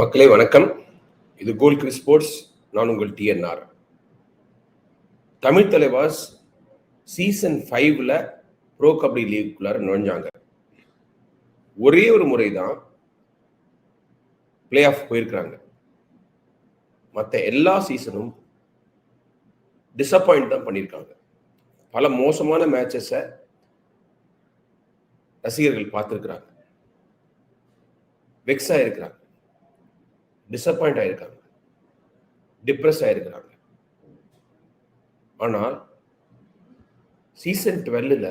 மக்களே வணக்கம். இது கோல் கிரி ஸ்போர்ட்ஸ். நான் உங்கள் டிஎன்ஆர் தமிழ் தலைவாஸ் சீசன் ஃபைவ்ல ப்ரோ கபடி லீக்குள்ளார நுழைஞ்சாங்க. ஒரே ஒரு முறை தான் பிளே ஆஃப் போயிருக்கிறாங்க. மற்ற எல்லா சீசனும் டிசப்பாயிண்ட் தான் பண்ணியிருக்காங்க. பல மோசமான மேட்சஸை ரசிகர்கள் பார்த்துருக்குறாங்க. வெக்ஸாக இருக்கிறாங்க. டிசப்பாயிண்ட் ஆயிருக்காங்க. டிப்ரெஸ் ஆயிருக்கிறாங்க. ஆனால் சீசன் டுவெல்லில்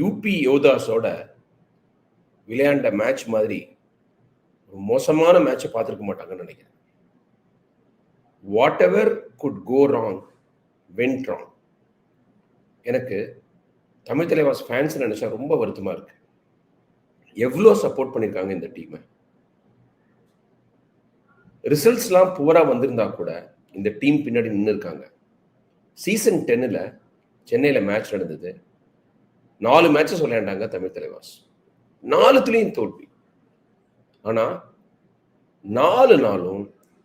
யூபி யோதாஸோட விளையாண்ட மேட்ச் மாதிரி மோசமான மேட்சை பார்த்துருக்க மாட்டாங்கன்னு நினைக்கிறேன். Whatever could go wrong went wrong எனக்கு தமிழ் தலைவாஸ் ஃபேன்ஸ் நினைச்சா ரொம்ப வருத்தமாக இருக்கு. எவ்வளோ சப்போர்ட் பண்ணியிருக்காங்க இந்த டீமை ரிசல்ட்ஸ்லாம் புவராக வந்திருந்தா கூட இந்த டீம் பின்னாடி நின்று இருக்காங்க சீசன் டென்னில் சென்னையில் மேட்ச் நடந்தது. நாலு மேட்சஸ் விளையாண்டாங்க தமிழ் தலைவாஸ். நாலுத்துலேயும் தோல்வி. ஆனால் நாலு நாளும்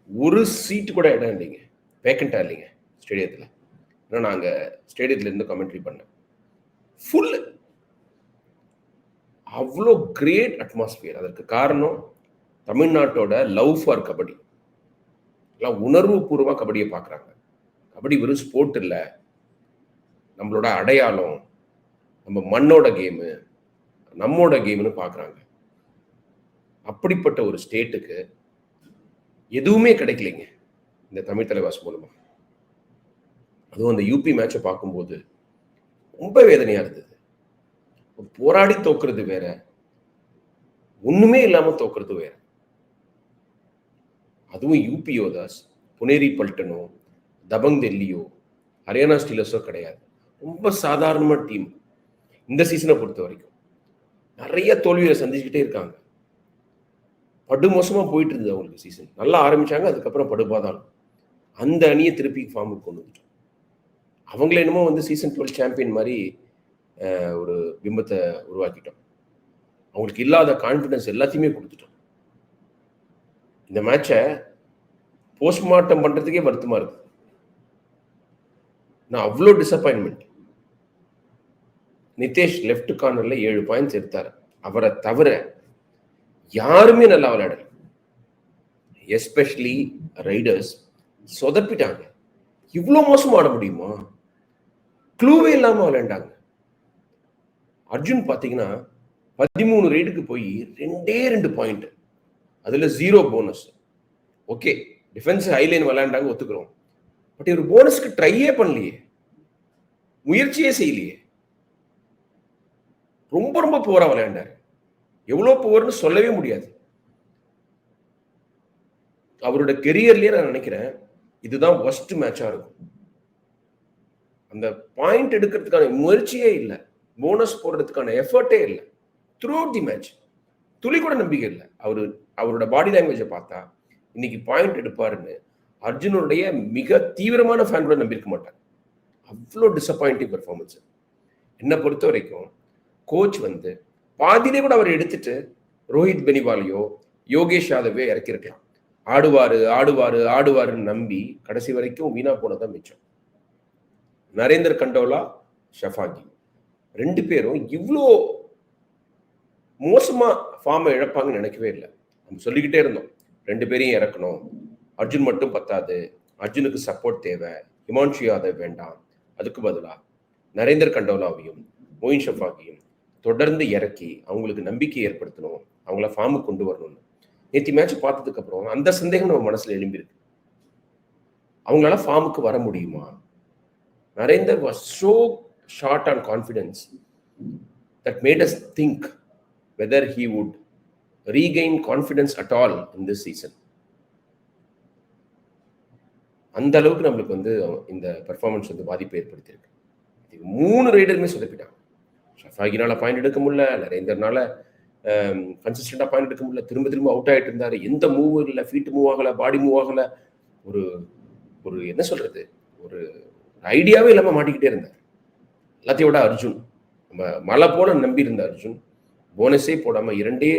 ஒரு சீட்டு கூட இடம் இல்லைங்க. வேக்கண்டாக இல்லைங்க ஸ்டேடியத்தில் ஏன்னா நாங்கள் ஸ்டேடியத்துலேருந்து கமெண்ட்ரி பண்ணேன். ஃபுல் அவ்வளோ கிரேட் அட்மாஸ்பியர் அதற்கு காரணம் தமிழ்நாட்டோட லவ் ஃபார் கபடி. எல்லாம் உணர்வு பூர்வமாக கபடியை பார்க்குறாங்க. கபடி வெறும் ஸ்போர்ட் இல்லை. நம்மளோட அடையாளம் நம்ம மண்ணோட கேமு நம்மோட கேம்னு பார்க்குறாங்க. அப்படிப்பட்ட ஒரு ஸ்டேட்டுக்கு எதுவுமே கிடைக்கலைங்க இந்த தமிழ் தலைவாஸ் மூலமாக அதுவும் அந்த யூபி மேட்சை பார்க்கும்போது ரொம்ப வேதனையாக இருந்தது. போராடி தோக்குறது வேற ஒன்றுமே இல்லாமல் தோக்குறது வேற. அதுவும் யூபியோ தாஸ் புனேரி பல்டனோ தபங் டெல்லியோ ஹரியானா ஸ்டீலர்ஸோ கிடையாது. ரொம்ப சாதாரணமான டீம். இந்த சீசனை பொறுத்த வரைக்கும். நிறைய தோல்வியை சந்திச்சுக்கிட்டே இருக்காங்க. படுமோசமாக போயிட்டு இருந்தது அவங்களுக்கு சீசன் நல்லா ஆரம்பிச்சாங்க அதுக்கப்புறம் படுபாதான் அந்த அணியை திருப்பி ஃபார்முக்கு கொண்டு வந்துட்டோம். அவங்கள என்னமோ வந்து சீசன் டுவெல் சாம்பியன் மாதிரி ஒரு பிம்பத்தை உருவாக்கிட்டோம். அவங்களுக்கு இல்லாத கான்ஃபிடன்ஸ் எல்லாத்தையுமே கொடுத்துட்டோம். இந்த மேட்சை போஸ்ட்மார்ட்டம் பண்ணுறதுக்கே வருத்தமா இருக்கு. நான் அவ்வளோ டிசப்பாயின்மெண்ட் நிதேஷ் லெஃப்ட் கார்னர்ல ஏழு பாயிண்ட்ஸ் எடுத்தார். அவரை தவிர யாருமே நல்லா விளையாடல. எஸ்பெஷலி ரைடர்ஸ் சொதப்பிட்டாங்க. இவ்வளோ மோசமாக ஆட முடியுமா? க்ளூவே இல்லாமல் விளையாண்டாங்க. அர்ஜுன் பார்த்தீங்கன்னா பதிமூணு ரைடுக்கு போய் ரெண்டே ரெண்டு பாயிண்ட் அதில் zero bonus okay defence high line விளையாண்டாங்க ஒத்துக்கிறோம். பட் இவர் போனஸ்க்கு ட்ரையே பண்ணலையே. முயற்சியே செய்யலையே. ரொம்ப ரொம்ப புவரா விளையாண்டாரு. எவ்வளோ புவர்னு சொல்லவே முடியாது. அவரோட கெரியர்லயே நான் நினைக்கிறேன் இதுதான் ஒஸ்ட் மேட்சாக இருக்கும். அந்த பாயிண்ட் எடுக்கிறதுக்கான முயற்சியே இல்லை. போனஸ் போடுறதுக்கான எஃபர்ட்டே இல்லை. த்ரூ அவுட் தி மேட்ச் துளி கூட நம்பிக்கை இல்லை. அவர் அவரோட பாடி லாங்குவேஜை பார்த்தா இன்னைக்கு பாயிண்ட் எடுப்பாருன்னு அர்ஜுனுடைய மிக தீவிரமான ஃபேன் கூட நம்பியிருக்க மாட்டார். அவ்வளோ டிசப்பாயிண்டிங் பெர்ஃபார்மன்ஸ் என்னை பொறுத்த வரைக்கும் கோச் வந்து பாதியிலே கூட அவர் எடுத்துட்டு ரோஹித் பெனிவாலியோ யோகேஷ் யாதவே இறக்கிருக்கலாம் ஆடுவாரு ஆடுவாரு ஆடுவாருன்னு நம்பி கடைசி வரைக்கும் வீணா போனதான் மிச்சம். நரேந்தர் கண்டோலா ஷஃபாகி. ரெண்டு பேரும் இவ்வளோ மோசமா ஃபார்மை இழப்பாங்கன்னு நினைக்கவே இல்லை. நம்ம சொல்லிக்கிட்டே இருந்தோம். ரெண்டு பேரையும் இறக்கணும். அர்ஜுன் மட்டும் பத்தாது. அர்ஜுனுக்கு சப்போர்ட் தேவை. ஹிமான்ஷு யாதவ் வேண்டாம். அதுக்கு பதிலாக நரேந்தர் கண்டோலாவையும் மொயின் ஷஃபாகியும் தொடர்ந்து இறக்கி அவங்களுக்கு நம்பிக்கை ஏற்படுத்தணும். அவங்கள ஃபார்முக்கு கொண்டு வரணும்னு. நேற்று மேட்ச் பார்த்ததுக்கு அப்புறம் அந்த சந்தேகம் நம்ம மனசுல எழும்பியிருக்கு. அவங்களால ஃபார்முக்கு வர முடியுமா? Narender was so short on confidence that made us think whether he would regain confidence at all in this season அந்த அளவுக்கு நம்மளுக்கு வந்து இந்த பெர்ஃபார்மன்ஸ் வந்து பாதிப்பை ஏற்படுத்தியிருக்கு. மூணு ரைடருமே சொதப்பிட்டாங்க. ஷஃபாகினால பாயிண்ட் எடுக்க முடியல நரேந்தர்னால கன்சிஸ்டண்டாக பாயிண்ட் எடுக்க முடியல திரும்ப திரும்ப அவுட் ஆகிட்டு இருந்தார். எந்த மூவ் இல்லை ஃபீட் மூவ் ஆகலை பாடி மூவ் ஆகலை. ஒரு ஒரு என்ன சொல்கிறது ஒரு ஐடியாவே இல்லாமல் மாட்டிக்கிட்டே இருந்தார். எல்லாத்தையும் விட அர்ஜுன். நம்ம மழை போல நம்பி இருந்த அர்ஜுன். போனஸே போடாமல் இரண்டே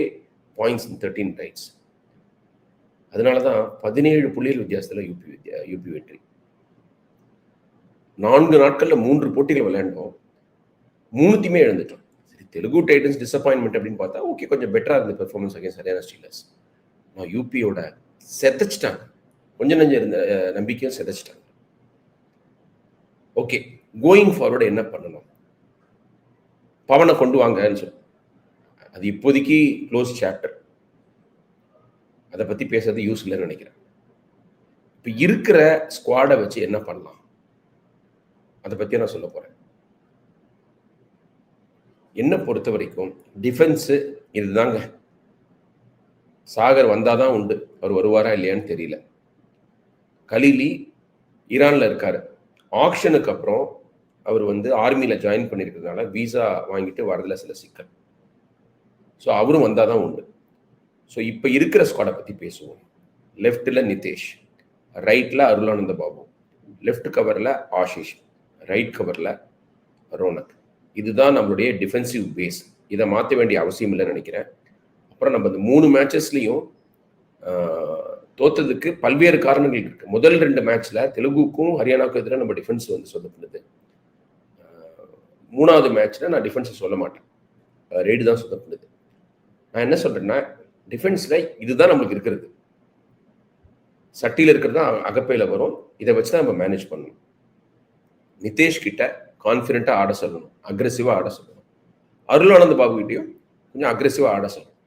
பாயிண்ட்ஸ் இன் தேர்ட்டீன் டைட்ஸ் அதனால தான் பதினேழு புள்ளிகள் வித்தியாசத்தில் யூபி வித்யா யூபி வெற்றி. நான்கு நாட்களில் மூன்று போட்டிகள் விளையாண்டோம். மூணுத்தையுமே இழந்துட்டோம். சரி தெலுங்கு டைட்டன்ஸ் டிசப்பாயின்மெண்ட் அப்படின்னு பார்த்தா ஓகே கொஞ்சம் பெட்டராக இருந்த பெர்ஃபார்மன்ஸ் அகேன் சரியான ஸ்டீலர்ஸ் நான் யூபியோட செதைச்சிட்டாங்க. கொஞ்சம் நஞ்சம் இருந்த நம்பிக்கையும் செதைச்சிட்டாங்க. ஓகே கோயிங் ஃபார்வர்டு என்ன பண்ணணும்? பவனை கொண்டு வாங்கன்னு சொல்லி. அது இப்போதைக்கு க்ளோஸ் சாப்டர் அதை பற்றி பேசுறது யூஸ் இல்லைன்னு நினைக்கிறேன். இப்போ இருக்கிற ஸ்குவாடை வச்சு என்ன பண்ணலாம்? அதை பற்றி நான் சொல்ல போகிறேன் என்னை பொறுத்த வரைக்கும் டிஃபென்ஸு இதுதாங்க. சாகர் வந்தால் தான் உண்டு. அவர் வருவாரா இல்லையான்னு தெரியல. கலீலி ஈரானில் இருக்கார். ஆக்ஷனுக்கு அப்புறம் அவர் வந்து ஆர்மியில் ஜாயின் பண்ணியிருக்கிறதுனால வீசா வாங்கிட்டு வரதில் சில சிக்கல். ஸோ அவரும் வந்தால் தான் உண்டு. ஸோ இப்போ இருக்கிற ஸ்குவாடை பற்றி பேசுவோம். லெஃப்ட்டில் நிதேஷ் ரைட்டில் அருளானந்த பாபு லெஃப்ட் கவரில் ஆஷிஷ் ரைட் கவரில் ரோனக். இதுதான் நம்மளுடைய டிஃபென்சிவ் பேஸ் இதை மாற்ற வேண்டிய அவசியம் இல்லைன்னு நினைக்கிறேன். அப்புறம் நம்ம இந்த மூணு மேட்சஸ்லையும் தோத்ததுக்கு பல்வேறு காரணங்கள் இருக்கு. முதல் ரெண்டு மேட்ச்ல தெலுங்குக்கும் ஹரியானாவுக்கும் எதிராக நம்ம டிஃபென்ஸ் வந்து சொதப்பினது. மூணாவது மேட்ச்ல நான் டிஃபென்ஸை சொல்ல மாட்டேன். ரெய்டு தான் சொதப்பினது. நான் என்ன சொல்றேன்னா டிஃபென்ஸ்ல இதுதான் நம்மளுக்கு இருக்கிறது. சட்டியில் இருக்கிறது தான் அகப்பையில் வரும். இதை வச்சு தான் நம்ம மேனேஜ் பண்ணணும். நிதேஷ் கிட்ட கான்ஃபிடென்ட்டா ஆட சொல்லணும். அக்ரெசிவாக ஆட சொல்லணும். அருளானந்த பாபுகிட்டையும் கொஞ்சம் அக்ரெசிவாக ஆட சொல்லணும்.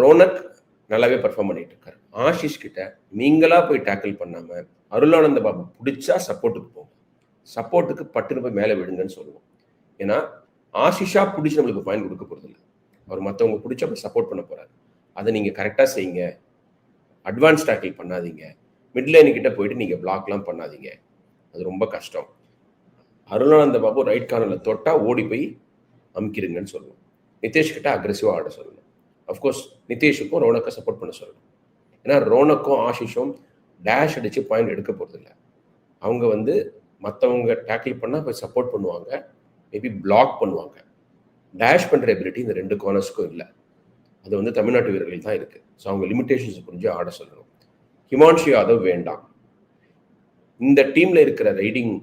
ரோனக் நல்லாவே பர்ஃபார்ம் பண்ணிட்டு இருக்காரு. ஆஷிஷ் கிட்ட நீங்களா போய் டேக்கிள் பண்ணாம அருளானந்த பாபு பிடிச்சா சப்போர்ட்டுக்கு போங்க. சப்போர்ட்டுக்கு பட்டுன்னு போய் மேலே விடுங்கன்னு சொல்லுவோம். ஏன்னா ஆஷிஷா பிடிச்சி நம்மளுக்கு பாயிண்ட் கொடுக்க போறதில்லை. அவர் மற்றவங்க பிடிச்சி அப்படி சப்போர்ட் பண்ண போகிறாரு அதை நீங்கள் கரெக்டாக செய்யுங்க. அட்வான்ஸ் டேக்கிள் பண்ணாதீங்க. மிட்லேனுக்கிட்ட போயிட்டு நீங்கள் பிளாக்லாம் பண்ணாதீங்க. அது ரொம்ப கஷ்டம். அருணானந்த பாபு ரைட் கார்னரில் தொட்டால் ஓடி போய் அமுக்கிடுங்கன்னு சொல்லணும். நிதேஷ் கிட்ட அக்ரெசிவாக ஆட சொல்லணும். அஃப்கோர்ஸ் நிதேஷுக்கும் ரோனக்கை சப்போர்ட் பண்ண சொல்லணும். ஏன்னா ரோனக்கும் ஆஷிஷும் டேஷ் அடிச்சு பாயிண்ட் எடுக்க போகிறதில்ல அவங்க வந்து மற்றவங்க டேக்கிள் பண்ணால் போய் சப்போர்ட் பண்ணுவாங்க. மேபி பிளாக் பண்ணுவாங்க. டேஷ் பண்ணுற எபிலிட்டி இந்த ரெண்டு கார்னர்ஸ்க்கும் இல்லை. அது வந்து தமிழ்நாட்டு வீரர்கள் தான் இருக்குது ஸோ அவங்க லிமிடேஷன்ஸ் புரிஞ்சு ஆட சொல்லணும். ஹிமான்ஷு யாதவ் வேண்டாம். இந்த டீமில் இருக்கிற ரைடிங்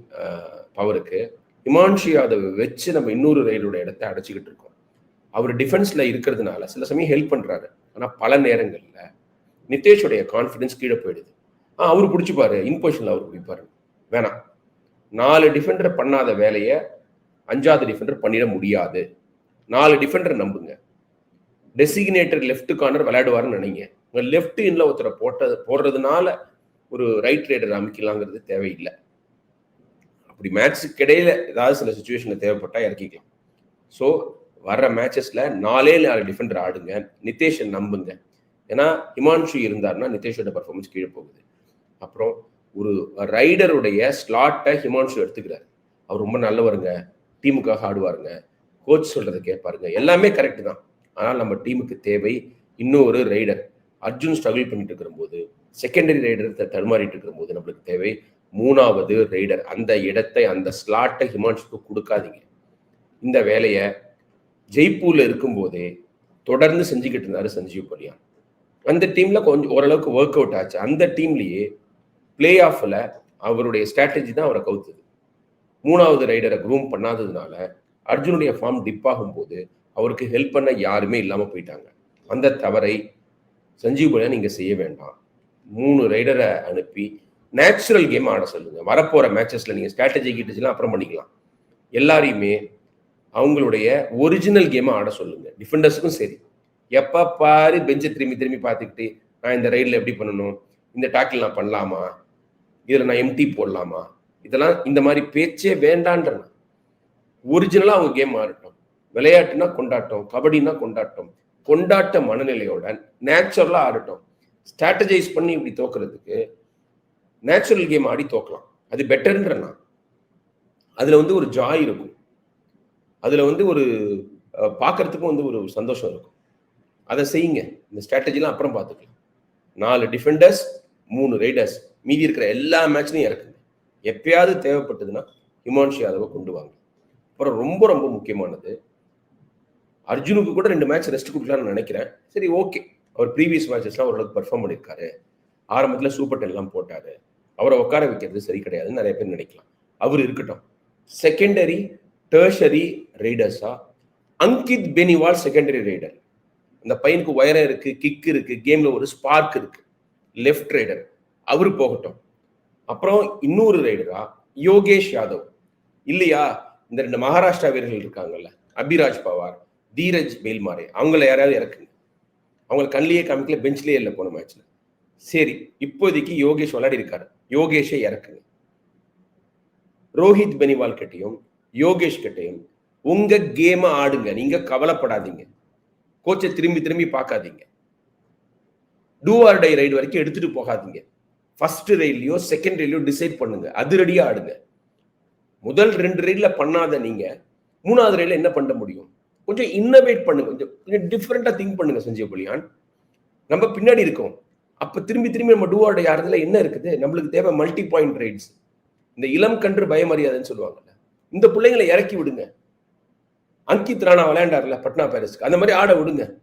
பவருக்கு ஹிமான்ஷு யாதவை வச்சு நம்ம இன்னொரு ரைடோட இடத்த அடைச்சிக்கிட்டு இருக்கோம். அவர் டிஃபென்ஸில் இருக்கிறதுனால சில சமயம் ஹெல்ப் பண்ணுறாரு ஆனால் பல நேரங்களில் நிதேஷுடைய கான்ஃபிடென்ஸ் கீழே போயிடுது. ஆ அவர் பிடிச்சிப்பாரு. இன்போஷனில் அவர் பிடிப்பாரு. வேணாம். நாலு டிஃபெண்டர் பண்ணாத வேலையை அஞ்சாவது டிஃபெண்டர் பண்ணிட முடியாது. நாலு டிஃபெண்டர் நம்புங்க. டெசிக்னேட்டர் லெஃப்ட் கார்னர் விளையாடுவாருன்னு நினைங்க. உங்கள் லெஃப்ட் இன்ல ஒருத்தரை போட்டது போடுறதுனால ஒரு ரைட் ரைடர் அமைக்கலாங்கிறது தேவையில்லை. அப்படி மேட்ச்சுக்கு இடையில ஏதாவது சில சுச்சுவேஷனில் தேவைப்பட்டால் இறக்கிக்கலாம். ஸோ வர்ற மேட்சஸில் நாலே நாலு டிஃபெண்டர் ஆடுங்க. நிதேஷை நம்புங்க. ஏன்னா ஹிமான்ஷு இருந்தாருன்னா நிதேஷோட பர்ஃபார்மன்ஸ் கீழே போகுது. அப்புறம் ஒரு ரைடருடைய ஸ்லாட்டை ஹிமான்ஷு எடுத்துக்கிறாரு. அவர் ரொம்ப நல்லவருங்க. டீமுக்காக ஆடுவாருங்க. கோச் சொல்றதை கேட்பாருங்க எல்லாமே கரெக்ட் தான். ஆனால் நம்ம டீமுக்கு தேவை இன்னொரு ரைடர் அர்ஜுன் ஸ்ட்ரகிள் பண்ணிட்டு இருக்கிற போது செகண்டரி ரைடர் தடுமாறிட்டு இருக்கிற போது நம்மளுக்கு தேவை மூணாவது ரைடர் அந்த இடத்தை அந்த ஸ்லாட்டை ஹிமான்ஷுக்கு கொடுக்காதீங்க. இந்த வேலையை ஜெய்ப்பூர்ல இருக்கும்போதே தொடர்ந்து செஞ்சுக்கிட்டு இருந்தாரு சஞ்சீவ் பலியான். அந்த டீம்ல கொஞ்சம் ஓரளவுக்கு ஒர்க் அவுட் ஆச்சு. அந்த டீம்லயே பிளே ஆஃப்ல அவருடைய ஸ்ட்ராட்டஜி தான் அவரை கவுத்துது. மூணாவது ரைடரை க்ரூம் பண்ணாததுனால அர்ஜுனுடைய ஃபார்ம் டிப் ஆகும்போது அவருக்கு ஹெல்ப் பண்ண யாருமே இல்லாமல் போயிட்டாங்க. அந்த தவறை சஞ்சீவ் பலியா நீங்கள் செய்ய வேண்டாம். மூணு ரைடரை அனுப்பி நேச்சுரல் கேம் ஆட சொல்லுங்கள் வரப்போகிற மேட்சஸில் நீங்கள் ஸ்ட்ராட்டஜி கிட்டச்சுலாம் அப்புறம் பண்ணிக்கலாம். எல்லாரையுமே அவங்களுடைய ஒரிஜினல் கேமை ஆட சொல்லுங்கள் டிஃபெண்டர்ஸுக்கும் சரி. எப்போ பாரு பெஞ்சை திரும்பி திரும்பி பார்த்துக்கிட்டு நான் இந்த ரைடில் எப்படி பண்ணணும்? இந்த டாக்கில் நான் பண்ணலாமா? இதில் நான் எம்டி போடலாமா? இதெல்லாம் இந்த மாதிரி பேச்சே வேண்டான்றேன். ஒரிஜினலாக அவங்க கேம் ஆடட்டும். விளையாட்டுனா கொண்டாட்டம் கபடினா கொண்டாட்டம். கொண்டாட்ட மனநிலையோட நேச்சுரலாக ஆடட்டும். ஸ்ட்ராட்டஜைஸ் பண்ணி இப்படி தோக்குறதுக்கு நேச்சுரல் கேம் ஆடி தோக்கலாம். அது பெட்டர்ன்றனா அதில் வந்து ஒரு ஜாய் இருக்கும். அதில் வந்து ஒரு பார்க்கறதுக்கும் வந்து ஒரு சந்தோஷம் இருக்கும். அதை செய்யுங்க. இந்த ஸ்ட்ராட்டஜிலாம் அப்புறம் பார்த்துக்கலாம் நாலு டிஃபெண்டர்ஸ் மூணு ரைடர்ஸ் மீதி இருக்கிற எல்லா மேட்ச்லையும் இறக்குங்க. எப்பயாவது தேவைப்பட்டதுன்னா ஹிமான்ஷி யாதவை கொண்டு வாங்க. அப்புறம் ரொம்ப ரொம்ப முக்கியமானது. அர்ஜுனுக்கு கூட ரெண்டு மேட்ச் ரெஸ்ட் கொடுக்கலாம்னு நினைக்கிறேன். சரி ஓகே அவர் ப்ரீவியஸ் மேட்சஸ்லாம் ஓரளவுக்கு பர்ஃபார்ம் பண்ணியிருக்காரு. ஆரம்பத்தில் சூப்பர் டென்லாம் போட்டார். அவரை உட்கார வைக்கிறது சரி கிடையாதுன்னு நிறைய பேர் நினைக்கலாம். அவர் இருக்கட்டும். செகண்டரி டேர்ஷரி ரைடர்ஸா அங்கித் பெனிவால் செகண்டரி ரைடர் அந்த பையனுக்கு உயரம் இருக்கு கிக் இருக்கு கேம்ல ஒரு ஸ்பார்க் இருக்கு. லெஃப்ட் ரைடர் அவர் போகட்டும். அப்புறம் இன்னொரு ரைடரா யோகேஷ் யாதவ். இல்லையா? இந்த ரெண்டு மகாராஷ்டிரா வீரர்கள் இருக்காங்கல்ல அபிராஜ் பவார் தீரஜ் மேல்மாரே அவங்கள யாராவது இறக்குங்க. அவங்கள கண்ணிலேயே காமிக்கல பெஞ்ச்லேயே இல்லை போன மேட்ச்ல சரி இப்போதைக்கு யோகேஷ் விளையாடி இருக்காரு. யோகேஷை இறக்குங்க. ரோஹித் பெனிவால் கிட்டையும் யோகேஷ் கிட்டையும் உங்க கேம ஆடுங்க. நீங்க கவலைப்படாதீங்க. கோச்சை திரும்பி திரும்பி பார்க்காதீங்க. டூ ஆர் டை ரைடு வரைக்கும் எடுத்துட்டு போகாதீங்க. ஃபர்ஸ்ட் ரயிலையோ செகண்ட் ரயிலையோ டிசைட் பண்ணுங்க. அதிரடியா ஆடுங்க. முதல் ரெண்டு ரைட்ல பண்ணாத நீங்க மூணாவது ரைட்ல என்ன பண்ண முடியும்? கொஞ்சம் இன்னோவேட் பண்ணுங்க. கொஞ்சம் கொஞ்சம் டிஃப்ரெண்டா திங்க் பண்ணுங்க சஞ்சய் புலியான். நம்ம பின்னாடி இருக்கோம். அப்ப திரும்பி திரும்பி நம்ம டூ ஆர் டை என்ன இருக்குது? நம்மளுக்கு தேவை மல்டி பாயிண்ட் ரைட்ஸ் இந்த இளம் கன்று பயமரியாதைன்னு சொல்லுவாங்கல்ல. இந்த பிள்ளைங்களை இறக்கி விடுங்க. அங்கித் ராணா விளையாண்டார்ல பட்னா பேரஸ்க்கு. அந்த மாதிரி ஆட விடுங்க.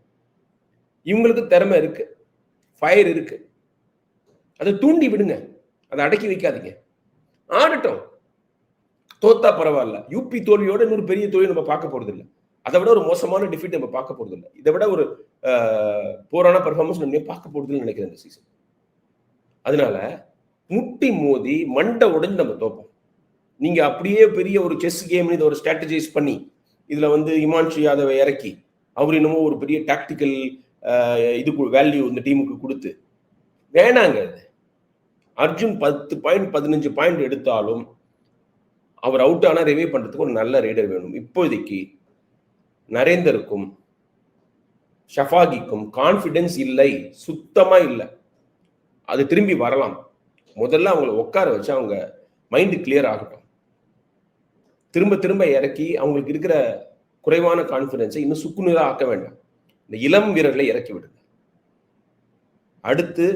இவங்களுக்கு திறமை இருக்கு. ஃபயர் இருக்கு. அதை தூண்டி விடுங்க. அதை அடக்கி வைக்காதீங்க. ஆடட்டும். தோத்தா பரவாயில்ல. யூபி தோல்வியோட இன்னொரு பெரிய தோல்வி நம்ம பார்க்க போறது இல்லை அதை விட ஒரு மோசமான டிஃபீட் நம்ம பார்க்க போறது இல்லை இதை விட ஒரு போரான பர்ஃபார்மன்ஸ் நம்ம பார்க்க போறதுன்னு நினைக்கிறேன் இந்த சீசன் அதனால முட்டி மோதி மண்டை உடஞ்சு நம்ம தோப்போம். நீங்க அப்படியே பெரிய ஒரு செஸ் கேம் இதை ஒரு ஸ்ட்ராட்டஜைஸ் பண்ணி இதுல வந்து இமான்ஷு யாதவை இறக்கி அவர் என்னமோ ஒரு பெரிய டாக்டிக்கல் இது வேல்யூ இந்த டீமுக்கு கொடுத்து வேணாங்க அர்ஜுன் பத்து பாயிண்ட் பதினஞ்சு பாயிண்ட் எடுத்தாலும் அவர் அவுட் ஆனால் ரிவே பண்ணுறதுக்கு ஒரு நல்ல ரைடர் வேணும். இப்போதைக்கு நரேந்தருக்கும் ஷஃபாகிக்கும் கான்ஃபிடென்ஸ் இல்லை சுத்தமாக இல்லை. அது திரும்பி வரலாம். முதல்ல அவங்கள உட்கார வச்சு அவங்க மைண்டு கிளியர் ஆகட்டும். திரும்ப திரும்ப இறக்கி அவங்களுக்கு இருக்கிற குறைவான கான்ஃபிடென்ஸை இன்னும் சுக்குநூறாக ஆக்க வேண்டாம். இந்த இளம் வீரர்களை இறக்கி விடுங்க. அடுத்து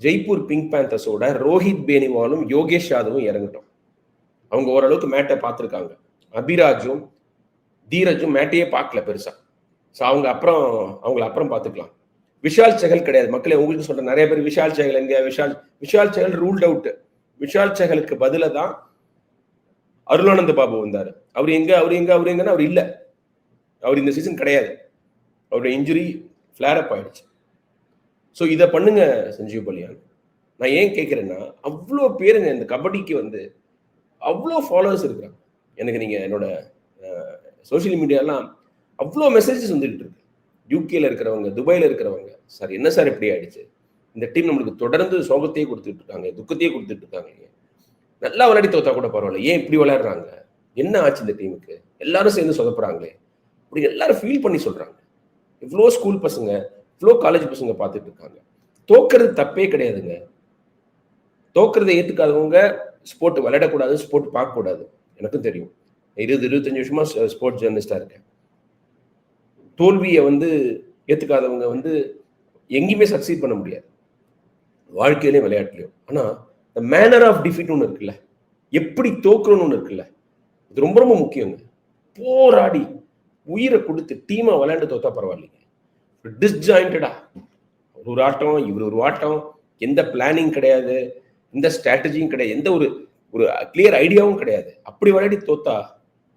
ஜெய்ப்பூர் பிங்க் பேந்தர்ஸோட ரோஹித் பேனிவாலும் யோகேஷ் யாதவும் இறங்கட்டும். அவங்க ஓரளவுக்கு மேட்டை பார்த்துருக்காங்க. அபிராஜும் தீரஜும் மேட்டையே பார்க்கல பெருசா. ஸோ அவங்க அப்புறம் அவங்கள அப்புறம் பார்த்துக்கலாம். விஷால் செகல் கிடையாது. மக்களே உங்களுக்கு சொல்ற நிறைய பேர் விஷால் செகல் எங்க விஷால் விஷால் செகல் ரூல்ட் அவுட் விஷால் செகலுக்கு பதில தான் அருளானந்த பாபு வந்தார். அவர் எங்க அவர் எங்க அவர் எங்கன்னா அவர் இல்லை. அவர் இந்த சீசன் கிடையாது. அவருடைய இன்ஜுரி ஃபிளேர் அப் ஆயிடுச்சு. ஸோ இதை பண்ணுங்க சஞ்சீவ் பலியான். நான் ஏன் கேட்குறேன்னா அவ்வளோ பேருங்க இந்த கபடிக்கு வந்து அவ்வளோ ஃபாலோவர்ஸ் இருக்கிறாங்க. எனக்கு நீங்கள் என்னோட சோஷியல் மீடியாலாம் அவ்வளோ மெசேஜஸ் வந்துக்கிட்டு இருக்கு. யூகேல இருக்கிறவங்க துபாயில் இருக்கிறவங்க சார் என்ன சார் இப்படி ஆயிடுச்சு? இந்த டீம் நம்மளுக்கு தொடர்ந்து சோகத்தையே கொடுத்துட்டு இருக்காங்க துக்கத்தையே கொடுத்துட்டு இருக்காங்க நல்லா விளையாடி தோத்தா கூட பரவாயில்ல. ஏன் இப்படி விளையாடுறாங்க? என்ன ஆச்சு இந்த டீமுக்கு எல்லாரும் சேர்ந்து சொதப்புறாங்களே? அப்படி எல்லாரும் ஃபீல் பண்ணி சொல்றாங்க. இவ்வளோ ஸ்கூல் பசங்க இவ்வளோ காலேஜ் பசங்க பார்த்துட்டு இருக்காங்க. தோக்கிறது தப்பே கிடையாதுங்க. தோக்கிறதை ஏற்றுக்காதவங்க ஸ்போர்ட் விளையாடக்கூடாது ஸ்போர்ட் பார்க்கக்கூடாது. எனக்கும் தெரியும். இருபது இருபத்தஞ்சு வருஷமா ஸ்போர்ட்ஸ் ஜேர்னலிஸ்டாக இருக்கேன். தோல்வியை வந்து ஏற்றுக்காதவங்க வந்து எங்கேயுமே சக்சீட் பண்ண முடியாது. வாழ்க்கையிலையும் விளையாட்டுலையும். ஆனால் இந்த மேனர் ஆஃப் டிஃபிட் ஒன்று இருக்குல்ல எப்படி தோக்குறோன்னு ஒன்று இருக்குல்ல இது ரொம்ப ரொம்ப முக்கியங்க. போராடி உயிரை கொடுத்து டீமாக விளையாண்டு தோத்தா பரவாயில்லைங்க. டிஸ்ஜாயிண்டடா ஒரு ஆட்டம் இவர் ஒரு ஆட்டம் எந்த பிளானிங் கிடையாது. இந்த ஸ்ட்ராட்டஜியும் கிடையாது. எந்த ஒரு ஒரு கிளியர் ஐடியாவும் கிடையாது. அப்படி விளையாடி தோத்தா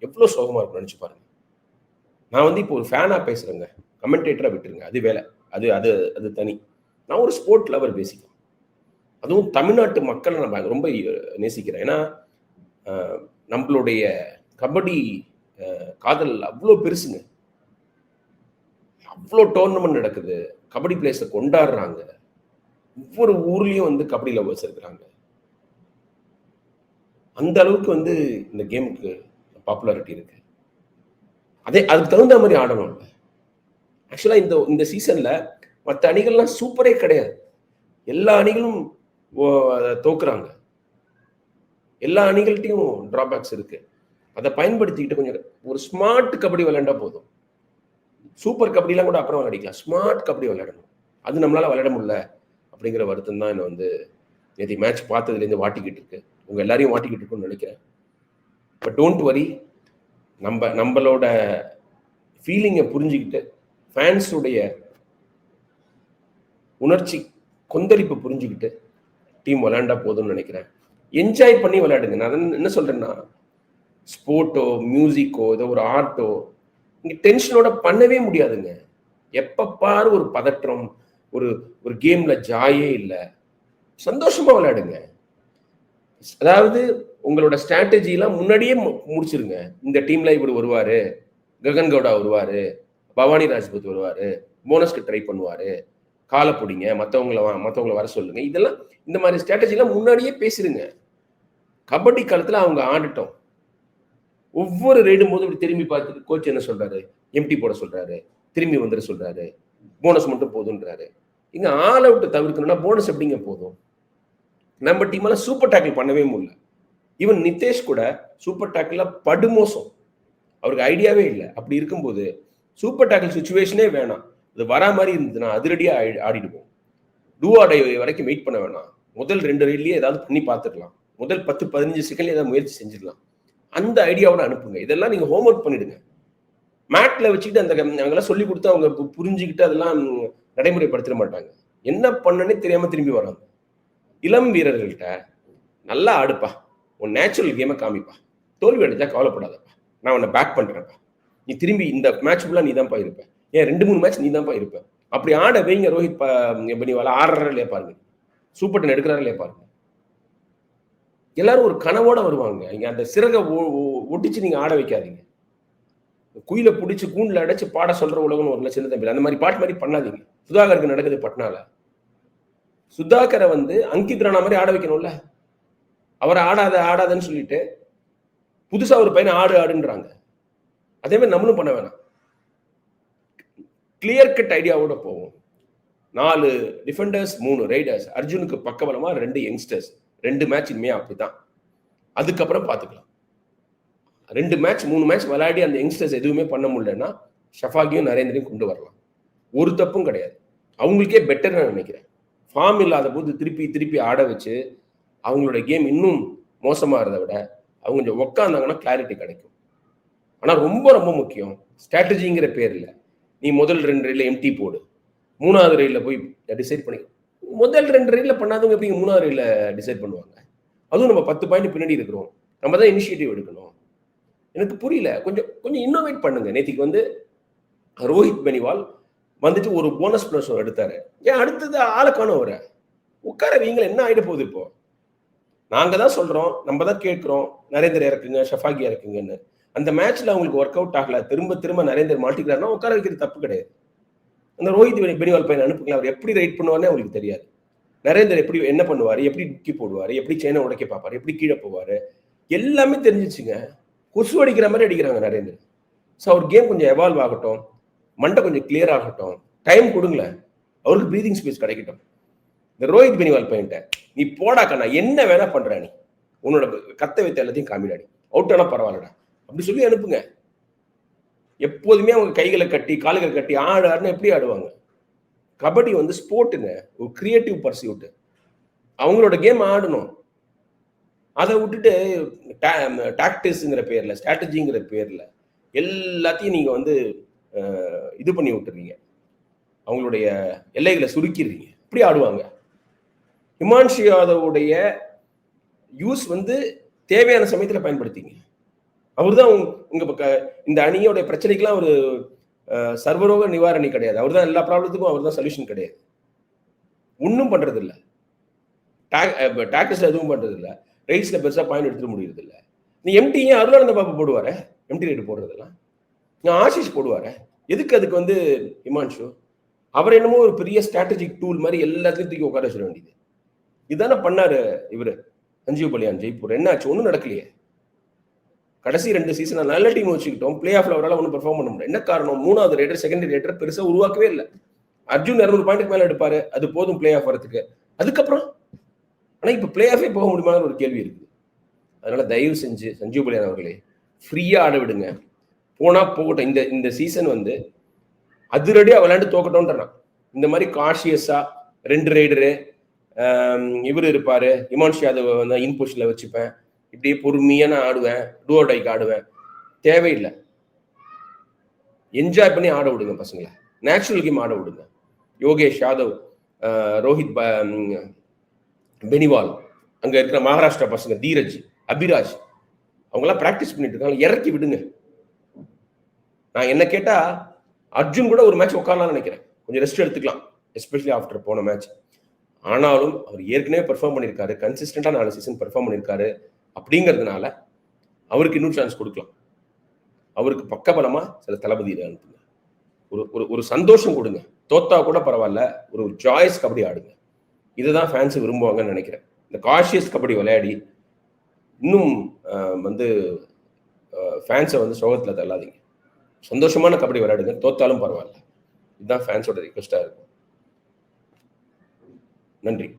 எவ்வளோ சோகமாக இருக்கும் நினச்சி பாருங்க. நான் வந்து இப்போ ஒரு ஃபேனாக பேசுகிறேங்க கமெண்டேட்டராக விட்டுருங்க. அது வேலை. அது அது அது தனி. நான் ஒரு ஸ்போர்ட் லவர் பேசிக்கலாம் அதுவும் தமிழ்நாட்டு மக்களை நான் ரொம்ப நேசிக்கிறேன். ஏன்னா நம்மளுடைய கபடி காதல் அவ்வளோ பெருசுங்க. அவ்வளோ டோர்னமெண்ட் நடக்குது. கபடி பிளேஸை கொண்டாடுறாங்க. ஒவ்வொரு ஊர்லேயும் வந்து கபடி லவ்வர்ஸ் இருக்கிறாங்க. அந்த அளவுக்கு வந்து இந்த கேமுக்கு பாப்புலாரிட்டி இருக்கு. அதே அதுக்கு தகுந்த மாதிரி ஆடணும்ல ஆக்சுவலாக இந்த இந்த சீசனில் மற்ற அணிகள்லாம் சூப்பரே கிடையாது. எல்லா அணிகளும் தோக்குறாங்க. எல்லா அணிகள்கிட்டையும் ட்ராபேக்ஸ் இருக்கு. அதை பயன்படுத்திக்கிட்டு கொஞ்சம் ஒரு ஸ்மார்ட் கபடி விளையாண்டா போதும். சூப்பர் கபடிலாம் கூட அப்புறம் விளையாடிக்கலாம். ஸ்மார்ட் கபடி விளையாடணும். அது நம்மளால விளையாட முடியல. அப்படிங்கிற வருத்தம் தான் என்னை வந்து நேற்று மேட்ச் பார்த்ததுலேருந்து வாட்டிக்கிட்டு இருக்கு. உங்கள் எல்லாரையும் வாட்டிக்கிட்டு இருக்குன்னு நினைக்கிறேன். பட் டோன்ட் வரி நம்ம நம்மளோட ஃபீலிங்கை புரிஞ்சுக்கிட்டு ஃபேன்ஸுடைய உணர்ச்சி கொந்தளிப்பு புரிஞ்சுக்கிட்டு டீம் விளையாண்டா போதும்னு நினைக்கிறேன். என்ஜாய் பண்ணி விளையாடுங்க. நான் என்ன சொல்கிறேன்னா ஸ்போர்ட்டோ மியூசிக்கோ ஏதோ ஒரு ஆர்ட்டோ இங்கே டென்ஷனோட பண்ணவே முடியாதுங்க. எப்போ பாரு ஒரு பதற்றம் ஒரு ஒரு கேம்ல ஜாயே இல்லை. சந்தோஷமா விளையாடுங்க. அதாவது உங்களோட ஸ்ட்ராட்டஜிலாம் முன்னாடியே மு- முடிச்சிருங்க. இந்த டீம்ல இவர் வருவாரு. ககன் கவுடா வருவாரு. பவானி ராஜ்புத் வருவாரு. போனஸ்க்கு ட்ரை பண்ணுவாரு. காலை பிடிங்க. மற்றவங்கள மற்றவங்கள வர சொல்லுங்க. இதெல்லாம் இந்த மாதிரி ஸ்ட்ராட்டஜிலாம் முன்னாடியே பேசிருங்க. கபடி காலத்துல அவங்க ஆடிட்டோம். ஒவ்வொரு ரெய்டும் போது இப்படி திரும்பி பார்த்துட்டு கோச் என்ன சொல்றாரு? எம்டி போட சொல்றாரு. திரும்பி வந்துட சொல்றாரு. போனஸ் மட்டும் போதுன்றாரு. இங்க ஆல் அவுட்டை தவிர்க்கணும்னா போனஸ் எப்படிங்க போதும்? நம்ம டீமெல்லாம் சூப்பர் டேக்கிள் பண்ணவே முடியல. ஈவன் நிதேஷ் கூட சூப்பர் டேக்கிளில் படுமோசம். அவருக்கு ஐடியாவே இல்லை. அப்படி இருக்கும்போது சூப்பர் டேக்கிள் சுச்சுவேஷனே வேணாம். இது வரா மாதிரி இருந்ததுன்னா அதிரடியாக ஆடி- ஆடிடுவோம். டூ ஆடை வரைக்கும் வெயிட் பண்ண வேணாம். முதல் ரெண்டு ரெயிலே ஏதாவது பண்ணி பார்த்துக்கலாம் முதல் பத்து பதினஞ்சு செகண்ட்ல ஏதாவது முயற்சி செஞ்சிடலாம். அந்த ஐடியாவோட அனுப்புங்க. இதெல்லாம் நீங்க ஹோம்ஒர்க் பண்ணிடுங்க. மேட்ல வச்சுக்கிட்டு அந்த அவங்களாம் சொல்லி கொடுத்து அவங்க புரிஞ்சுக்கிட்டு அதெல்லாம் நடைமுறைப்படுத்திட மாட்டாங்க. என்ன பண்ணனே தெரியாம திரும்பி வராங்க இளம் வீரர்கள்ட்ட நல்லா ஆடுப்பா. உன் நேச்சுரல் கேமை காமிப்பா. தோல்வி அடைஞ்சா கவலைப்படாதப்பா. நான் உன்னை பேக் பண்றேன்ப்பா. நீ திரும்பி இந்த மேட்ச் ஃபுல்லாக நீ தான்ப்பா இருப்ப. ஏன் ரெண்டு மூணு மேட்ச் நீ தான்ப்பா இருப்ப. அப்படி ஆட வைங்க ரோஹித் பனிவாலா ஆடுறாரு இல்லையா பாருங்க. சூப்பர் டென் எடுக்கிறாரு இல்லையா பாருங்க. எல்லாரும் ஒரு கனவோட வருவாங்க. இங்க அந்த சிறகை ஒ- ஒட்டிச்சு நீங்க ஆட வைக்காதீங்க. குயில பிடிச்சி கூண்டில் அடைச்சு பாட சொல்ற உலகம்னு ஒரு சின்ன தம்பி. அந்த மாதிரி பாட்டு மாதிரி பண்ணாதீங்க. சுதாகருக்கு நடக்குது பட்னால. சுதாகரை வந்து அங்கித் ராணா மாதிரி ஆட வைக்கணும்ல. அவரை ஆடாத ஆடாதன்னு சொல்லிட்டு புதுசா ஒரு பையனை ஆடு ஆடுன்றாங்க. அதே மாதிரி நம்மளும் பண்ண வேணாம். கிளியர் கட் ஐடியாவோட போவோம். நாலு டிஃபெண்டர்ஸ் மூணு ரைடர்ஸ் அர்ஜுனுக்கு பக்கபலமா ரெண்டு யங்ஸ்டர்ஸ் ரெண்டு மேட்ச் இனிமே அப்படிதான் அதுக்கப்புறம் பார்த்துக்கலாம் ரெண்டு மேட்ச் மூணு மேட்ச் விளையாடி அந்த யங்ஸ்டர்ஸ் எதுவுமே பண்ண முடியலன்னா ஷஃபாகியும் நரேந்திரையும் கொண்டு வரலாம். ஒரு தப்பும் கிடையாது. அவங்களுக்கே பெட்டர் நான் நினைக்கிறேன். ஃபார்ம் இல்லாத போது திருப்பி திருப்பி ஆட வச்சு அவங்களோட கேம் இன்னும் மோசமாகிறத விட அவங்க கொஞ்சம் உக்காந்தாங்கன்னா கிளாரிட்டி கிடைக்கும். ஆனால் ரொம்ப ரொம்ப முக்கியம் ஸ்ட்ராட்டஜிங்கிற பேரில் நீ முதல் ரெண்டு ரயிலில் எம்டி போடு. மூணாவது ரயிலில் போய் டிசைட் பண்ணி முதல் ரெண்டு ரயிலில் பண்ணாதவங்க எப்படி மூணாவது ரயிலில் டிசைட் பண்ணுவாங்க? அதுவும் நம்ம பத்து பாயிண்ட் பின்னாடி இருக்கிறோம். நம்ம தான் இனிஷியேட்டிவ் எடுக்கணும். எனக்கு புரியல. கொஞ்சம் கொஞ்சம் இன்னோவேட் பண்ணுங்க. நேத்திக்கு வந்து ரோஹித் பெனிவால் வந்துட்டு ஒரு போனஸ் பிளஸ் எடுத்தாரு. ஏன் அடுத்தது ஆளை காணும் அவரை உட்கார வீங்கள என்ன ஆயிட போகுது இப்போ? நாங்க தான் சொல்றோம். நம்ம தான் கேட்கிறோம். நரேந்திர இறக்குங்க ஷஃபாகியா இருக்குங்கன்னு அந்த மேட்ச்ல அவங்களுக்கு ஒர்க் அவுட் ஆகல. திரும்ப திரும்ப நரேந்தர் மாட்டிக்கிறாருன்னா உட்கார வைக்கிறது தப்பு கிடையாது. அந்த ரோஹித் பெனிவால் பையன் அனுப்புங்களா அவர் எப்படி ரைட் பண்ணுவார்னே அவங்களுக்கு தெரியாது. நரேந்தர் எப்படி என்ன பண்ணுவார்? எப்படி டிக்கி போடுவார்? எப்படி செயினை உடைக்க பார்ப்பாரு? எப்படி கீழே போவாரு? எல்லாமே தெரிஞ்சிச்சுங்க. கொசு அடிக்கிற மாதிரி அடிக்கிறாங்க நரேந்தர் ஸோ அவர் கேம் கொஞ்சம் எவால்வ் ஆகட்டும் மண்டை கொஞ்சம் கிளியர் ஆகட்டும் டைம் கொடுங்களேன் அவருக்கு ப்ரீதிங் ஸ்பேஸ் கிடைக்கட்டும். இந்த ரோஹித் பெனிவால் பையன்ட்ட நீ போடாக்கா நான் என்ன வேணா பண்ற நீ. உன்னோட கத்த வைத்த எல்லாத்தையும் காமிடாடி அவுட் ஆனால் பரவாயில்லடா. அப்படி சொல்லி அனுப்புங்க. எப்போதுமே அவங்க கைகளை கட்டி கால்களை கட்டி ஆடு ஆடுன்னு எப்படி ஆடுவாங்க? கபடி வந்து ஸ்போர்ட்டுங்க ஒரு கிரியேட்டிவ் பர்சியூட்டு அவங்களோட கேம் ஆடணும். அதை விட்டுட்டு டாக்டிக்ஸுங்கிற பேரில் ஸ்ட்ராட்டஜிங்கிற பேரில் எல்லாத்தையும் நீங்கள் வந்து இது பண்ணி விட்டுறீங்க. அவங்களுடைய எல்லைகளை சுருக்கிடுறீங்க. இப்படி ஆடுவாங்க. ஹிமான்ஷு யாதவுடைய யூஸ் வந்து தேவையான சமயத்தில் பயன்படுத்திங்க. அவர் தான் உங்க இந்த அணியோடைய பிரச்சனைக்கெல்லாம் ஒரு சர்வரோக நிவாரணி கிடையாது. அவர் தான் எல்லா ப்ராப்ளத்துக்கும் அவர் தான் சொல்யூஷன் கிடையாது. ஒன்றும் பண்ணுறதில்ல டாக் டாக்டிஸ்ல எதுவும் பண்ணுறதில்ல ரைஸில் பெருசாக பாயிண்ட் எடுத்துட முடியறது இல்லை நீ எம்டி ஏன் அருளானந்த பாபு போடுவார? எம்டி ரைடு போடுறதெல்லாம். நான் ஆஷிஷ் போடுவார. எதுக்கு அதுக்கு வந்து இமான்ஷு அவர் என்னமோ ஒரு பெரிய ஸ்ட்ராட்டஜிக் டூல் மாதிரி எல்லாத்தையும் தூக்கி உட்கார சொல்ல வேண்டியது. இதுதானே பண்ணாரு இவர் சஞ்சீவ் பலியான் ஜெய்ப்பூர். என்னாச்சு? ஒன்றும் நடக்கலையே. கடைசி ரெண்டு சீசன் நல்ல டீம் வச்சுக்கிட்டோம். பிளே ஆஃப்ல அவரால் ஒன்றும் பெர்ஃபார்ம் பண்ண முடியல. என்ன காரணம்? மூணாவது ரேட்டர் செகண்ட் ரேட்டர் பெருசாக உருவாக்கவே இல்லை. அர்ஜுன் இரநூறு பாயிண்ட்டுக்கு மேலே எடுப்பாரு. அது போதும் பிளே ஆஃப் வரதுக்கு அதுக்கப்புறம்? ஆனால் இப்போ பிளே ஆஃபே போக முடியுமான்னு ஒரு கேள்வி இருக்குது. அதனால தயவு செஞ்சு சஞ்சீவ் பலியான் அவர்களே ஃப்ரீயாக ஆட விடுங்க. போனால் போகட்டும். இந்த இந்த சீசன் வந்து அதிரடியாக விளையாண்டு தோக்கட்டோன்றான் இந்த மாதிரி காஷியஸாக ரெண்டு ரைடரு இவர் இருப்பார். இமான்ஷ் யாதவ் வந்து இன் வச்சுப்பேன். இப்படியே பொறுமையாக நான் ஆடுவேன். டூ ஆடுவேன். தேவையில்லை. என்ஜாய் பண்ணி ஆட விடுங்க பசங்களை. நேச்சுரல் கேம் ஆட விடுங்க. யோகேஷ் யாதவ் ரோஹித் பெனிவால் அங்கே இருக்கிற மகாராஷ்டிரா பசங்க தீரஜ் அபிராஜ் அவங்களாம் ப்ராக்டிஸ் பண்ணிட்டு இருக்காங்க. இறக்கி விடுங்க. நான் என்ன கேட்டால் அர்ஜுன் கூட ஒரு மேட்ச் உட்காரலாம்னு நினைக்கிறேன். கொஞ்சம் ரெஸ்ட் எடுத்துக்கலாம். எஸ்பெஷலி ஆஃப்டர் போன மேட்ச் ஆனாலும் அவர் ஏற்கனவே பெர்ஃபார்ம் பண்ணியிருக்காரு. கன்சிஸ்டண்டாக நாலு சீசன் பெர்ஃபார்ம் பண்ணியிருக்காரு. அப்படிங்கிறதுனால அவருக்கு இன்னும் சான்ஸ் கொடுக்கலாம். அவருக்கு பக்கபலமாக சில தளபதியில் அனுப்புங்க. ஒரு ஒரு ஒரு சந்தோஷம் கொடுங்க. தோத்தா கூட பரவாயில்ல. ஒரு ஜாய்ஸ் கபடி ஆடுங்க. இதுதான் ஃபேன்ஸ் விரும்புவாங்கன்னு நினைக்கிறேன். இந்த காஷியஸ் கபடி விளையாடி இன்னும் வந்து ஃபேன்ஸை வந்து சோகத்தில் தள்ளாதீங்க. சந்தோஷமான கபடி விளையாடுங்க. தோத்தாலும் பரவாயில்ல. இதுதான் ஃபேன்ஸோட ரிக்வெஸ்டாக இருக்கும். நன்றி.